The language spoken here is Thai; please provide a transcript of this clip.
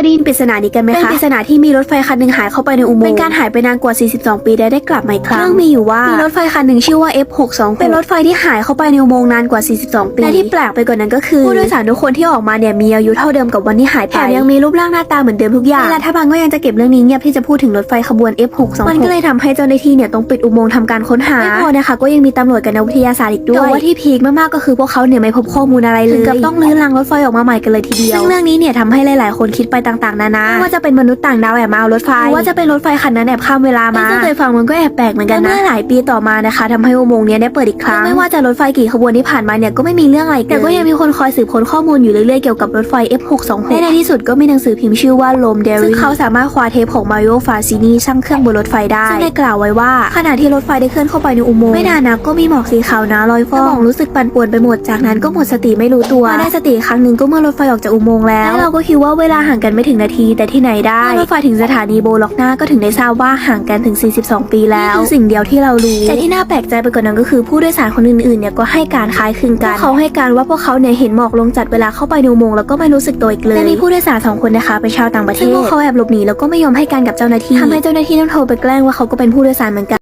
ยได้ยินปริศนานี้กันไหมคะ เป็นปริศนาที่มีรถไฟคันหนึ่งหายเข้าไปในอุโมงค์ เป็นการหายไปนานกว่า 42 ปีได้ได้กลับมาอีกครั้งเรื่องมีอยู่ว่า มีรถไฟคันหนึ่งชื่อว่า F626 เป็นรถไฟที่หายเข้าไปในอุโมงค์นานกว่า 42 ปี และที่แปลกไปกว่านั้นก็คือผู้โดยสารทุกคนที่ออกมาเนี่ยมีอายุเท่าเดิมกับวันที่หายไป แถมยังมีรูปร่างหน้าตาเหมือนเดิมทุกอย่าง และรัฐบาลก็ยังจะเก็บเรื่องนี้เงียบที่จะพูดถึงรถไฟขบวน F626 มันก็เลยทำให้เจ้าหน้าที่เนี่ยต้องปิดอุโมงค์ทำการค้นหาไม่พอนะคะก็ยังมีตำรวจกับนักวิทยาศาสตร์อีกด้วยแต่ว่าที่พีคมากๆก็คือพวกเขาเนี่ยไม่พบข้อมูลอะไรเลยถึงกับต้องลื้อรังรถไฟออกมาใหม่กันเลยทีเดียวซึ่งเรื่องนี้เนี่ยทำให้หลายๆ คนคิดไปต่างๆ นานาไม่ว่าจะเป็นมนุษย์ต่างดาวแอบมาเอารถไฟหรือว่าจะเป็นรถไฟคันนั้นแอบข้ามเวลามาซึ่งเคยฟังมันก็แอบแปลกเหมือนกันนะเมื่อหลายปีต่อมานะคะทำให้อุโมงค์เนี้ยได้เปิดอีกครั้งไม่ว่าจะรถไฟกี่ขบวนที่ผ่านมาเนี่ยก็ไม่มีเรื่องอะไรแต่ก็ยังมีคนคอยสืบค้นข้อมูลอยู่เรื่อยๆเกี่ยวกับรถไฟ F626 และในที่สุดก็มีหนังสือพิมพ์ชื่อว่า Lome Diary ซึ่งเขาสามารถคว้าเทปของมาริโอฟาซินีช่างเครื่องบนรถไฟได้ซึ่งได้กล่าวไว้ว่าขณะที่รถไฟได้เคลื่อนเข้าไปในอุโมงค์ไม่นานนักก็มีหมอกสีขาวหนาลอยฟ้องสมองรู้สึกปั่นป่วนไปหมดจากนั้นก็หมดสติไม่รู้ตัวมาได้สติอีกครั้งหนึ่งก็เมื่อรถไฟออกจากอุโมงค์แล้วและเราก็คิดว่าเวลาห่างกันไม่ถึงนาทีแต่ที่ไหนได้เมื่อรถไฟถึงสถานีโบล็อกหน้าก็ถึงได้ทราบว่าห่างกันถึง 42 ปีแล้วนี่คือสิ่งเดียวที่เรารู้แต่ที่น่าแปลกใจไปกว่านั้นก็คือผู้โดยสารคนอื่นๆเนี่ยก็ให้การคล้ายคลึงกันพวกเขาให้การว่าพวกเขาเนี่ยเห็นหมอกลงจัดเวลาเข้าไปในอุโมงค์แล้วก็ไม่รู้สึกตัวอีกเลยและมีผู้โดยสารสองคนนะคะเป็นชาวต่างประเทศซึ่งพวกเขาแอบหลบหนีแล้วก็ไม่ยอมให้การกับเจ้าหน้าที่ทำให้เจ้าหน้าที่ต้องโทรไปแกล้งว่าเขาก็เป็นผู้โดยสารเหมือนกัน